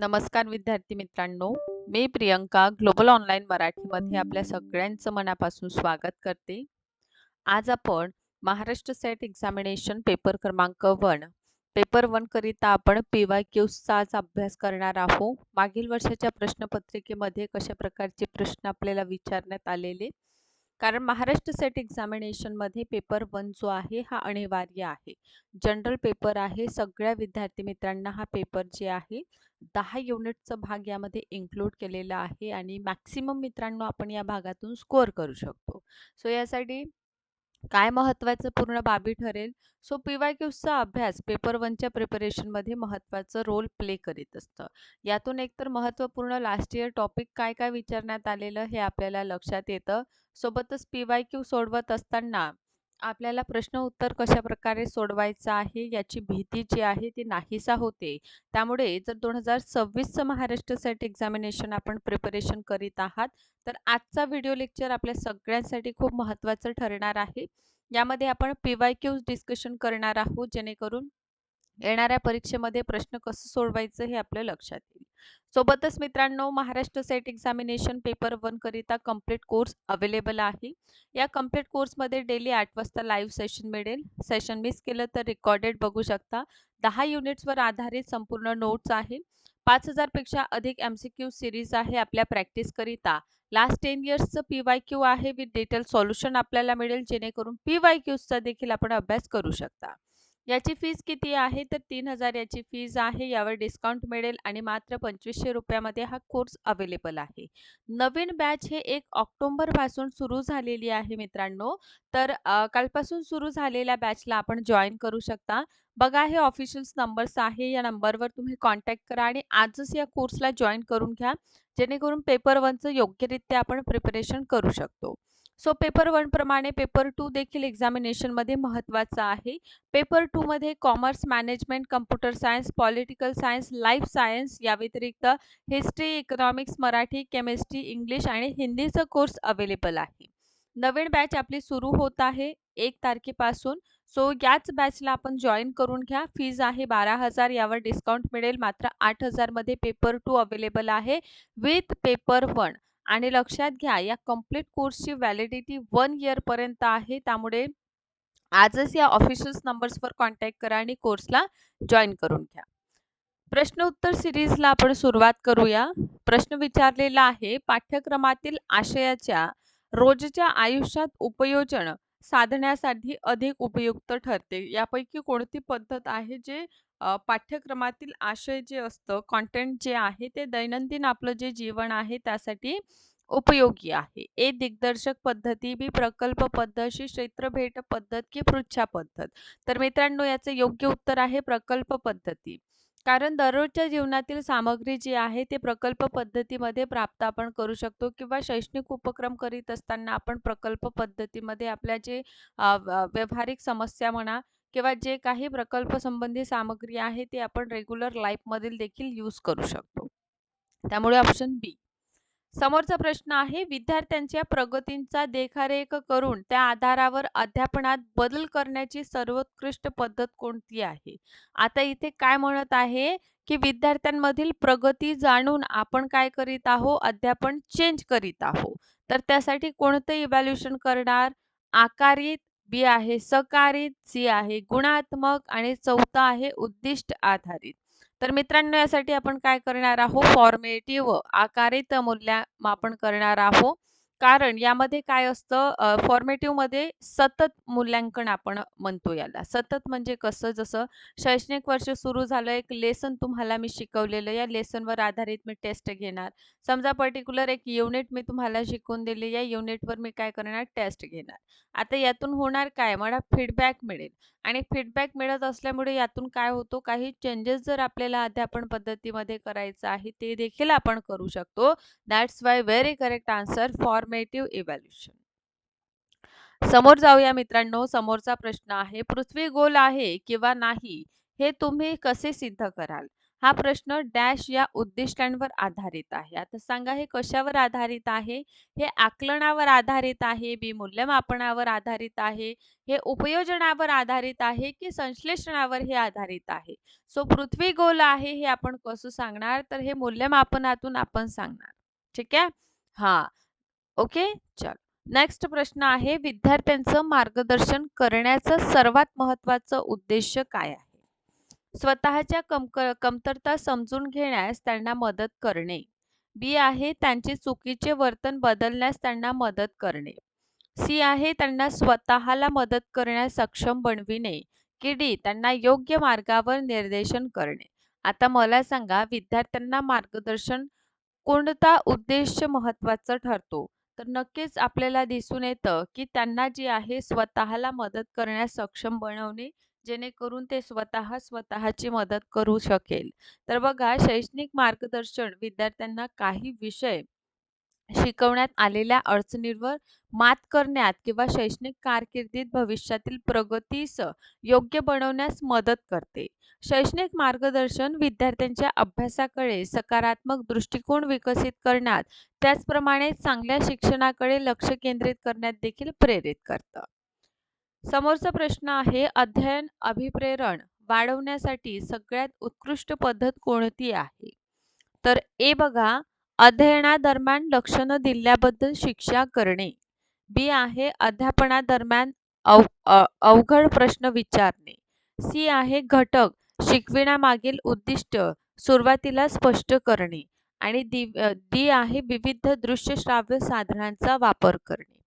नमस्कार विद्यार्थी मित्रांनो. मी प्रियंका ग्लोबल ऑनलाईन मराठीमध्ये आपल्या सगळ्यांचं मनापासून स्वागत करते. आज आपण महाराष्ट्र सेट एक्झामिनेशन पेपर क्रमांक वन पेपर वन करिता आपण पी वाय क्यूजचा आज अभ्यास करणार आहोत. मागील वर्षाच्या प्रश्नपत्रिकेमध्ये कशा प्रकारचे प्रश्न आपल्याला विचारण्यात आलेले? कारण महाराष्ट्र सेट एक्झामिनेशनमध्ये पेपर वन जो आहे हा अनिवार्य आहे. जनरल पेपर आहे सगळ्या विद्यार्थी मित्रांना हा पेपर जे आहे दहा युनिटचा भाग यामध्ये इन्क्लूड केलेला आहे आणि मॅक्सिमम मित्रांनो आपण या भागातून स्कोअर करू शकतो. सो यासाठी काय महत्त्वाचं पूर्ण बाबी ठरेल? सो पी वाय क्यूजचा अभ्यास पेपर वनच्या प्रिपरेशनमध्ये महत्त्वाचं रोल प्ले करीत असतं. यातून एकतर महत्त्वपूर्ण लास्ट इयर टॉपिक काय काय विचारण्यात आलेलं हे आपल्याला लक्षात येतं. सोबतच पी वाय क्यू सोडवत असताना आपल्याला प्रश्न उत्तर कशा प्रकारे सोडवायचं आहे याची भीती जी आहे ती नाहीसा होते. त्यामुळे जर दोन हजार सव्वीसचं महाराष्ट्र सेट एक्झामिनेशन आपण प्रिपरेशन करीत आहात तर आजचा व्हिडिओ लेक्चर आपल्या सगळ्यांसाठी खूप महत्त्वाचं ठरणार आहे. यामध्ये आपण पी वाय क्यूज डिस्कशन करणार आहोत जेणेकरून येणाऱ्या परीक्षेमध्ये प्रश्न कसं सोडवायचं हे आपल्या लक्षात येईल. सोबतच मित्रांनो Maharashtra SET examination paper one करिता कंप्लीट कोर्स अवेलेबल आहे. या कंप्लीट कोर्समध्ये डेली आठ वाजता लाईव्ह सेशन मिळेल. सेशन मिस केलं तर रेकॉर्डेड बघू शकता. दहा युनिट्सवर आधारित संपूर्ण नोट्स आहे. पाच हजारपेक्षा अधिक एम सी क्यू सिरीज आहे आपल्या प्रॅक्टिस करिता. लास्ट टेन इयर्सचं पी वाय क्यू आहे विथ डिटेल सॉल्युशन आपल्याला मिळेल जेणेकरून पी वाय क्यूजचा देखील आपण अभ्यास करू शकता. याची फीज किती आहे? तर तीन हजार याची फीज आहे. यावर डिस्काउंट मिळेल आणि मात्र पंचवीसशे रुपयामध्ये हा कोर्स अवेलेबल आहे. नवीन बॅच हे एक ऑक्टोंबरपासून सुरू झालेली आहे मित्रांनो. तर कालपासून सुरू झालेल्या बॅचला आपण जॉईन करू शकता. बघा हे ऑफिशियल्स नंबर्स आहे. या नंबरवर तुम्ही कॉन्टॅक्ट करा आणि आजच या कोर्सला जॉईन करून घ्या. जेणेकरून पेपर वनचं योग्यरित्या आपण प्रिपरेशन करू शकतो. सो पेपर वन प्रमाणे पेपर टू देखील एक्झामिनेशनमध्ये महत्त्वाचा आहे. पेपर टूमध्ये commerce management computer science political science life science या व्यतिरिक्त history economics Marathi chemistry English आणि हिंदीचं कोर्स अवेलेबल आहे. नवीन बॅच आपली सुरू होत आहे एक तारखेपासून. सो याच बॅचला आपण जॉईन करून घ्या. फीज आहे बारा हजार यावर डिस्काउंट मिळेल. मात्र आठ हजारमध्ये पेपर टू अवेलेबल आहे. विथ पेपर वन आणि लक्षात घ्या या कंप्लीट कोर्सची व्हॅलिडिटी वन इयरपर्यंत आहे. त्यामुळे आजच या ऑफिशियल नंबर्सवर कॉन्टॅक्ट करा आणि कोर्सला जॉईन करून घ्या. प्रश्न उत्तर सिरीजला आपण सुरुवात करूया. प्रश्न विचारलेला आहे पाठ्यक्रमातील आशयाच्या रोजच्या आयुष्यात उपयोजन साधण्यासाठी अधिक उपयुक्त ठरते. यापैकी कोणती पद्धत आहे जे पाठ्यक्रमातील आशय जे असतं कॉन्टेंट जे आहे ते दैनंदिन आपलं जे जीवन आहे त्यासाठी उपयोगी आहे. ए दिग्दर्शक पद्धती बी प्रकल्प पद्धत क्षेत्रभेट पद्धत की पृच्छा पद्धत. तर मित्रांनो याचं योग्य उत्तर आहे प्रकल्प पद्धती. कारण दररोजच्या जीवनातील सामग्री जी आहे ते प्रकल्प पद्धतीमध्ये प्राप्त आपण करू शकतो किंवा शैक्षणिक उपक्रम करीत असताना आपण प्रकल्प पद्धतीमध्ये आपल्या जे व्यावहारिक समस्या म्हणा किंवा जे काही प्रकल्प संबंधी सामग्री आहे ते आपण रेग्युलर लाईफमधील देखील यूज करू शकतो. त्यामुळे ऑप्शन बी समोरचा प्रश्न आहे विद्यार्थ्यांच्या प्रगतींचा देखरेख करून त्या आधारावर अध्यापनात बदल करण्याची सर्वोत्कृष्ट पद्धत कोणती आहे? आता इथे काय म्हणत आहे की विद्यार्थ्यांमधील प्रगती जाणून आपण काय करीत आहोत अध्यापन चेंज करीत आहोत तर त्यासाठी कोणतं इव्हॅल्युएशन करणार? आकारित बी आहे सकारित सी आहे गुणात्मक आणि चौथा आहे उद्दिष्ट आधारित. तर मित्रांनो यासाठी आपण काय करणार आहोत? फॉर्मेटिव्ह आकारित मूल्यमापन करणार आहोत. कारण यामध्ये काय असतं फॉर्मेटिव्हमध्ये सतत मूल्यांकन आपण म्हणतो याला. सतत म्हणजे कसं जसं शैक्षणिक वर्ष सुरू झालं एक लेसन तुम्हाला मी शिकवलेलं या लेसनवर आधारित मी टेस्ट घेणार. समजा पर्टिक्युलर एक युनिट मी तुम्हाला शिकवून दिले या युनिटवर मी काय करणार टेस्ट घेणार. आता यातून होणार काय? मला फीडबॅक मिळेल. आणि फीडबॅक मिळत असल्यामुळे यातून काय होतो काही चेंजेस जर आपल्याला अध्यापन पद्धतीमध्ये करायचं आहे ते देखील आपण करू शकतो. That's why very correct answer formative evaluation समोर जाऊया मित्रांनो समोरचा प्रश्न आहे पृथ्वी गोल आहे किंवा नाही हे तुम्ही कसे सिद्ध कराल हा प्रश्न डॅश या उद्दिष्टांवर आधारित आहे. आता सांगा हे कशावर आधारित आहे? हे आकलनावर आधारित आहे, बी मूल्यमापनावर आधारित आहे, हे उपयोजनावर आधारित आहे की संश्लेषणावर हे आधारित आहे. सो पृथ्वी गोल आहे हे आपण कसं सांगणार? तर हे मूल्यमापनातून आपण सांगणार. ठीक आहे? हां. ओके? चल. नेक्स्ट प्रश्न आहे विद्यार्थ्यांचं मार्गदर्शन करण्याचं सर्वात महत्वाचं उद्देश काय आहे? स्वतःच्या कमक कमतरता समजून घेण्यास त्यांना मदत करणे. बी आहे त्यांचे चुकीचे वर्तन बदलण्यास त्यांना मदत करणे. सी आहे त्यांना स्वतःला मदत करण्यास सक्षम बनविणे. की डी त्यांना योग्य मार्गावर निर्देशन करणे. आता मला सांगा विद्यार्थ्यांना मार्गदर्शन कोणता उद्देश महत्त्वाचा ठरतो? तर नक्कीच आपल्याला दिसून येतं की त्यांना जे आहे स्वतःला मदत करण्यास सक्षम बनवणे जेणेकरून ते स्वतः स्वतःची मदत करू शकेल. तर बघा शैक्षणिक मार्गदर्शन विद्यार्थ्यांना काही विषय शिकवण्यात आलेल्या अडचणींवर मात करण्यात किंवा शैक्षणिक कारकिर्दीत भविष्यातील प्रगतीस योग्य बनवण्यास मदत करते. शैक्षणिक मार्गदर्शन विद्यार्थ्यांच्या अभ्यासाकडे सकारात्मक दृष्टिकोन विकसित करण्यात, त्याचप्रमाणे चांगल्या शिक्षणाकडे लक्ष केंद्रित करण्यात देखील प्रेरित करतं. समोरचा प्रश्न आहे अध्ययन अभिप्रेरण वाढवण्यासाठी सगळ्यात उत्कृष्ट पद्धत कोणती आहे? तर ए बघा अध्ययनादरम्यान लक्षणं दिल्याबद्दल शिक्षा करणे. बी आहे अध्यापनादरम्यान अव अवघड प्रश्न विचारणे. सी आहे घटक शिकविण्यामागील उद्दिष्ट सुरुवातीला स्पष्ट करणे आणि दी डी आहे विविध दृश्य श्राव्य साधनांचा वापर करणे.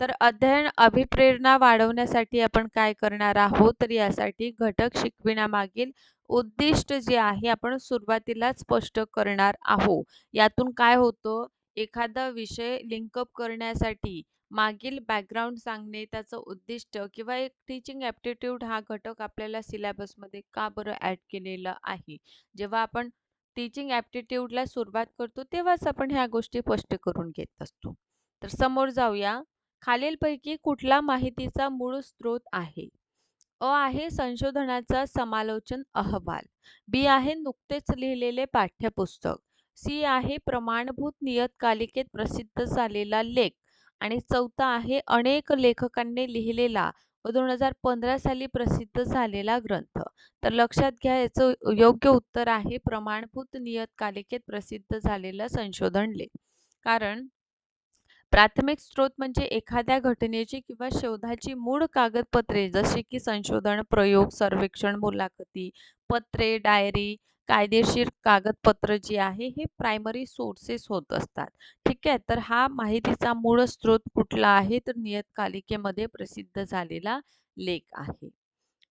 तर अध्ययन अभिप्रेरणा वाढवण्यासाठी आपण काय करणार आहोत तर यासाठी घटक शिकविण्यामागील उद्दिष्ट जे आहे आपण सुरुवातीलाच स्पष्ट करणार आहोत. यातून काय होतं एखादा विषय लिंकअप करण्यासाठी मागील बॅकग्राऊंड सांगणे, त्याचं उद्दिष्ट किंवा एक टीचिंग ॲप्टिट्यूड हा घटक आपल्याला सिलेबसमध्ये का बरं ॲड केलेला आहे. जेव्हा आपण टीचिंग ॲप्टिट्यूडला सुरुवात करतो तेव्हाच आपण ह्या गोष्टी स्पष्ट करून घेत असतो. तर समोर जाऊया. खालीलपैकी कुठला माहितीचा मूळ स्रोत आहे? अ आहे संशोधनाचा समालोचन अहवाल. बी आहे नुकतेच लिहिलेले पाठ्यपुस्तक. सी आहे प्रमाणभूत नियतकालिकेत प्रसिद्ध झालेला लेख आणि चौथा आहे अनेक लेखकांनी लिहिलेला व दोन हजार पंधरा साली प्रसिद्ध झालेला ग्रंथ. तर लक्षात घ्या याचं योग्य उत्तर आहे प्रमाणभूत नियतकालिकेत प्रसिद्ध झालेला संशोधन लेख. कारण प्राथमिक स्रोत म्हणजे एखाद्या घटनेची किंवा शोधाची मूळ कागदपत्रे जसे की संशोधन, प्रयोग, सर्वेक्षण, मुलाखती, पत्रे, डायरी, कायदेशीर कागदपत्र जे आहे हे प्रायमरी सोर्सेस होत असतात. ठीक आहे. तर हा माहितीचा मूळ स्रोत कुठला आहे तर नियतकालिकेमध्ये प्रसिद्ध झालेला लेख आहे.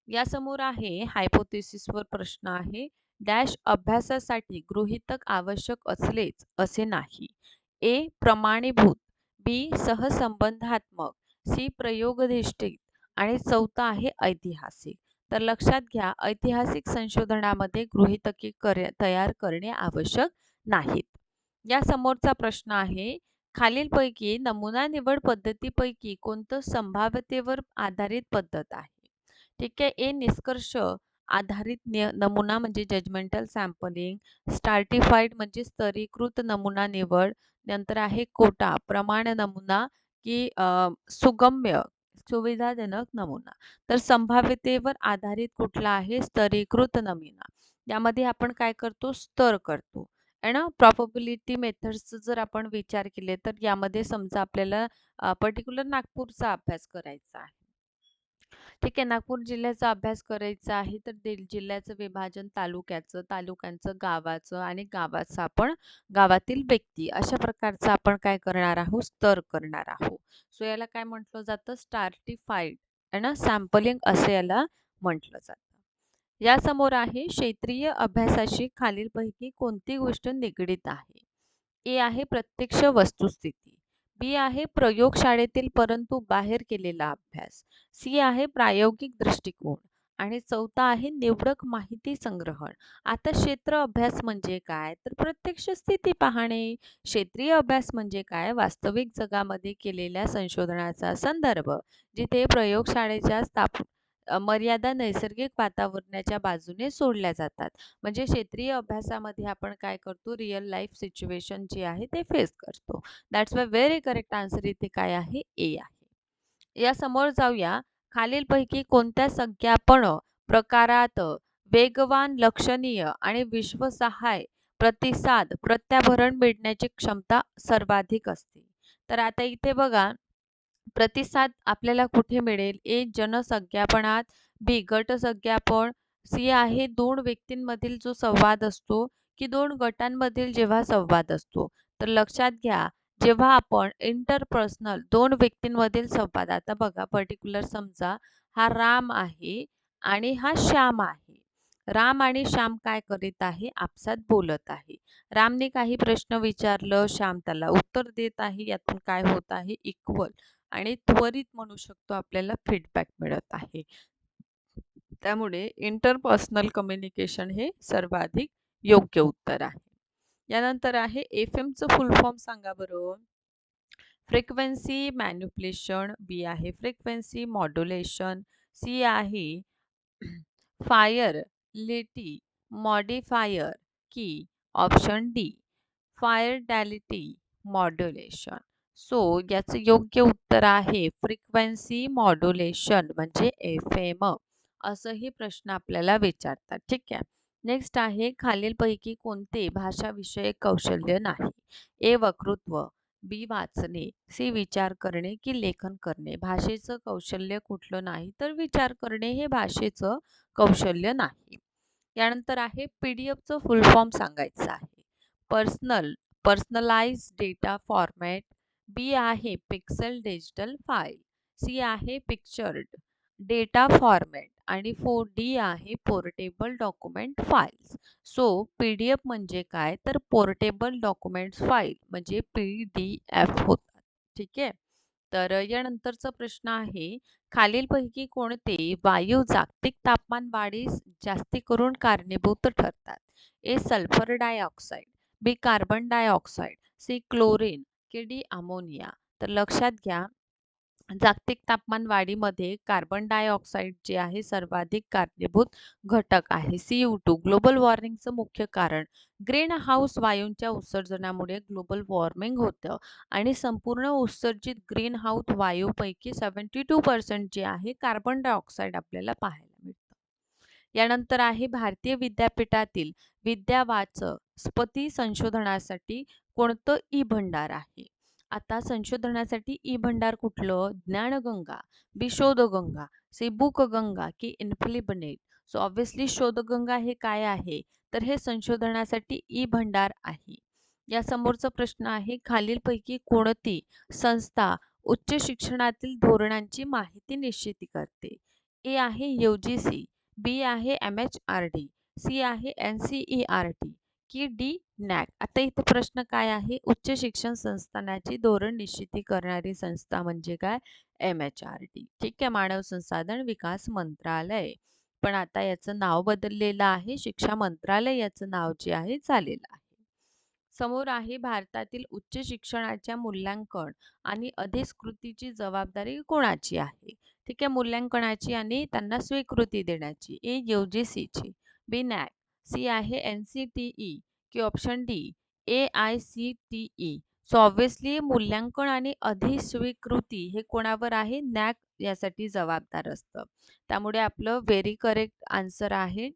यासमोर आहे हायपोथेसिसवर प्रश्न आहे. डॅश अभ्यासासाठी गृहितक आवश्यक असलेच असे नाही. ए प्रमाणीभूत बी सहसंबंधात्मक सी प्रयोगधिष्ठित आणि चौथा आहे ऐतिहासिक. तर लक्षात घ्या ऐतिहासिक संशोधनामध्ये गृहीतके कर तयार करणे आवश्यक नाहीत. या समोरचा प्रश्न आहे खालीलपैकी नमुना निवड पद्धतीपैकी कोणतं संभाव्यतेवर आधारित पद्धत आहे? ठीक आहे ए निष्कर्ष आधारित नमुना म्हणजे जजमेंटल सॅम्पलिंग स्टार्टिफाईड म्हणजे स्तरीकृत नमुना निवड नंतर आहे कोटा प्रमाण नमुना की सुगम्य सुविधाजनक नमुना. तर संभाव्यतेवर आधारित कुठला आहे? स्तरीकृत नमुना. यामध्ये आपण काय करतो? स्तर करतो. आहे ना? प्रॉपबिलिटी मेथड्सचं जर आपण विचार केले तर यामध्ये समजा आपल्याला पर्टिक्युलर नागपूरचा अभ्यास करायचा आहे. ठीक आहे नागपूर जिल्ह्याचा अभ्यास करायचा आहे तर जिल्ह्याचं विभाजन तालुक्याचं तालुक्यांचं गावाचं आणि गावाचं आपण गावातील व्यक्ती अशा प्रकारचं आपण काय करणार आहोत? स्तर करणार आहोत. सो याला काय म्हटलं जातं? स्टार्टिफाईड ना? सॅम्पलिंग असे याला म्हटलं जातं. यासमोर आहे क्षेत्रीय अभ्यासाशी खालीलपैकी कोणती गोष्ट निगडीत आहे? ए आहे प्रत्यक्ष वस्तुस्थिती. बी आहे प्रयोगशाळेतील परंतु बाहेर केलेला अभ्यास. सी आहे प्रायोगिक दृष्टिकोन. आणि चौथा आहे निवडक माहिती संग्रहण. आता क्षेत्र अभ्यास म्हणजे काय? तर प्रत्यक्ष स्थिती पाहणे. क्षेत्रीय अभ्यास म्हणजे काय? वास्तविक जगामध्ये केलेल्या संशोधनाचा संदर्भ जिथे प्रयोगशाळेच्या स्थाप मर्यादा नैसर्गिक वातावरणाच्या बाजूने सोडल्या जातात. म्हणजे क्षेत्रीय अभ्यासामध्ये आपण काय करतो रिअल लाईफ सिच्युएशन जे आहे ते फेस करतो. That's why very correct answer इथे काय आहे? ए आहे. या समोर जाऊया. खालीलपैकी कोणत्या संज्ञापन प्रकारात वेगवान, लक्षणीय आणि विश्वसहाय प्रतिसाद, प्रत्याभरण मिळण्याची क्षमता सर्वाधिक असते? तर आता इथे बघा प्रतिसाद आपल्याला कुठे मिळेल? ए जनसंज्ञापनात, बी गटसंज्ञापन, सी आहे दोन व्यक्तींमधील जो संवाद असतो की दोन गटांमधील जेव्हा संवाद असतो. तर लक्षात घ्या जेव्हा आपण इंटरपर्सनल दोन व्यक्तींमधील संवाद आता बघा पर्टिक्युलर समजा हा राम आहे आणि हा श्याम आहे. राम आणि श्याम काय करीत आहे? आपसात बोलत आहे. रामने काही प्रश्न विचारलं, श्याम त्याला उत्तर देत आहे. यातून काय होत आहे? इक्वल आणि त्वरित म्हणू शकतो आपल्याला फीडबॅक मिळत आहे. त्यामुळे इंटरपर्सनल कम्युनिकेशन हे सर्वाधिक योग्य उत्तर आहे. यानंतर आहे एफ-एमचं फुल फॉर्म सांगा बरं. फ्रिक्वेन्सी मॅनिप्युलेशन, बी आहे फ्रिक्वेन्सी मॉड्युलेशन, सी आहे फायर लेटी मॉडिफायर की option D fidelity modulation. So याचं योग्य उत्तर आहे फ्रिक्वेन्सी मॉड्युलेशन म्हणजे एफ-एम असंही प्रश्न आपल्याला विचारतात. ठीक आहे. नेक्स्ट आहे खालीलपैकी कोणते भाषाविषयक कौशल्य नाही? ए वक्तृत्व, बी वाचणे, सी विचार करणे की लेखन करणे. भाषेचं कौशल्य कुठलं नाही? तर विचार करणे हे भाषेचं कौशल्य नाही. यानंतर आहे पी-डी-एफचं फुल फॉर्म सांगायचं आहे. Personal personalise data format, B आहे पिक्सेल डिजिटल फाईल, सी आहे पिक्चर्ड डेटा फॉर्मॅट आणि फोर डी आहे portable document files so PDF म्हणजे काय? तर पोर्टेबल डॉक्युमेंट्स फाईल म्हणजे पी-डी-एफ होतात. ठीक आहे. तर यानंतरचा प्रश्न आहे खालीलपैकी कोणते वायू जागतिक तापमान वाढीस जास्ती करून कारणीभूत ठरतात? A sulphur dioxide B carbon dioxide C chlorine की डी अमोनिया. तर लक्षात घ्या जागतिक तापमान वाढीमध्ये कार्बन डायऑक्साईड जे आहे सर्वाधिक कारणीभूत घटक आहे. सी यू टू ग्लोबल वॉर्मिंगचं मुख्य कारण ग्रीन हाऊस वायूंच्या उत्सर्जनामुळे ग्लोबल वॉर्मिंग होतं आणि संपूर्ण उत्सर्जित ग्रीन हाऊस वायूपैकी सेवन्टी टू पर्सेंट जे आहे कार्बन डायऑक्साईड आपल्याला पाहायला यानंतर आहे भारतीय विद्यापीठातील विद्यावाचस्पती संशोधनासाठी कोणतं ई भंडार आहे? आता संशोधनासाठी ई भंडार कुठलं? ज्ञानगंगा, बी शोधगंगा, सी बुकगंगा की इन्फ्लिबनेट सो ऑब्व्हियसली शोधगंगा हे काय आहे? तर हे संशोधनासाठी ई भंडार आहे. या समोरचा प्रश्न आहे खालीलपैकी कोणती संस्था उच्च शिक्षणातील धोरणांची माहिती निश्चिती करते? ए आहे यू-जी-सी, बी आहे एम-एच-आर-डी, सी आहे एन-सी-ई-आर-टी की डी नॅक. आता इथे प्रश्न काय आहे? उच्च शिक्षण संस्थानाची धोरण निश्चिती करणारी संस्था म्हणजे काय? एम-एच-आर-डी. ठीक आहे. मानव संसाधन विकास मंत्रालय. पण आता याचं नाव बदललेलं आहे. शिक्षा मंत्रालय याचं नाव जे आहे झालेलं आहे. समोर आहे भारतातील उच्च शिक्षणाच्या मूल्यांकन आणि अधिस्कृतीची जबाबदारी कोणाची आहे? ठीक आहे. मूल्यांकनाची आणि त्यांना स्वीकृती देण्याची. ए यू-जी-सीची, बी नॅक, सी आहे एन-सी-टी-ई की option D AICTE. So obviously मूल्यांकन आणि अधिस्वीकृती हे कोणावर आहे? नॅक यासाठी जबाबदार असतं. त्यामुळे आपलं व्हेरी करेक्ट आन्सर आहे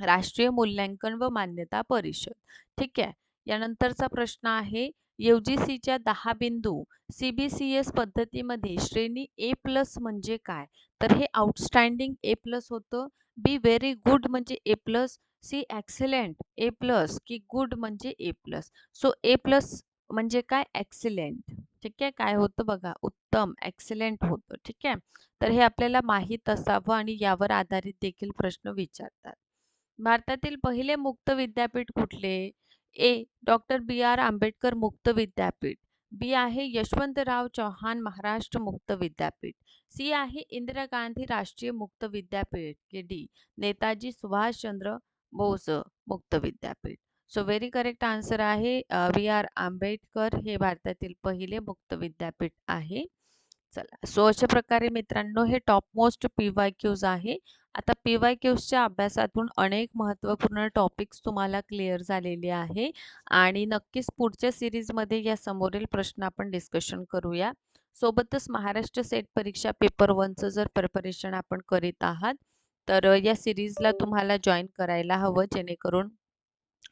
राष्ट्रीय मूल्यांकन व मान्यता परिषद. ठीक आहे. यानंतरचा प्रश्न आहे यू-जी-सीच्या दहा बिंदू सी-बी-सी-एस पद्धतीमध्ये श्रेणी ए प्लस म्हणजे काय? तर हे आउटस्टँडिंग ए प्लस होतं. बी व्हेरी गुड म्हणजे A plus, C excellent A plus की गुड म्हणजे A plus. So A plus म्हणजे काय? एक्सिलेंट. ठीक आहे. काय होतं बघा उत्तम, ॲक्सिलेंट होतं. ठीक आहे. तर हे आपल्याला माहीत असावं आणि यावर आधारित देखील प्रश्न विचारतात. भारतातील पहिले मुक्त विद्यापीठ कुठले? A. Doctor B. R. Ambedkar मुक्त विद्यापीठ, बी आहे यशवंतराव चव्हाण महाराष्ट्र मुक्त विद्यापीठ, सी आहे इंदिरा गांधी राष्ट्रीय मुक्त विद्यापीठ के डी नेताजी सुभाषचंद्र बोस मुक्त विद्यापीठ. सो व्हेरी करेक्ट आन्सर आहे बी. आर. आंबेडकर हे भारतातील पहिले मुक्त विद्यापीठ आहे. चला. सो अशा प्रकारे मित्रांनो हे top most P Y Qs आहे. आता पी वाय क्यूजच्या अभ्यासातून अनेक महत्त्वपूर्ण टॉपिक्स तुम्हाला क्लिअर झालेले आहे. आणि नक्कीच पुढच्या सिरीजमध्ये या समोरील प्रश्न आपण डिस्कशन करूया. सोबतच महाराष्ट्र सेट परीक्षा पेपर वनचं जर प्रिपरेशन आपण करीत आहात तर या सिरीजला तुम्हाला जॉईन करायला हवं जेणेकरून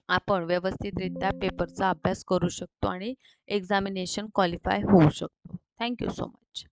आपण व्यवस्थितरित्या पेपरचा अभ्यास करू शकतो आणि एक्झामिनेशन क्वालिफाय होऊ शकतो. Thank you so much.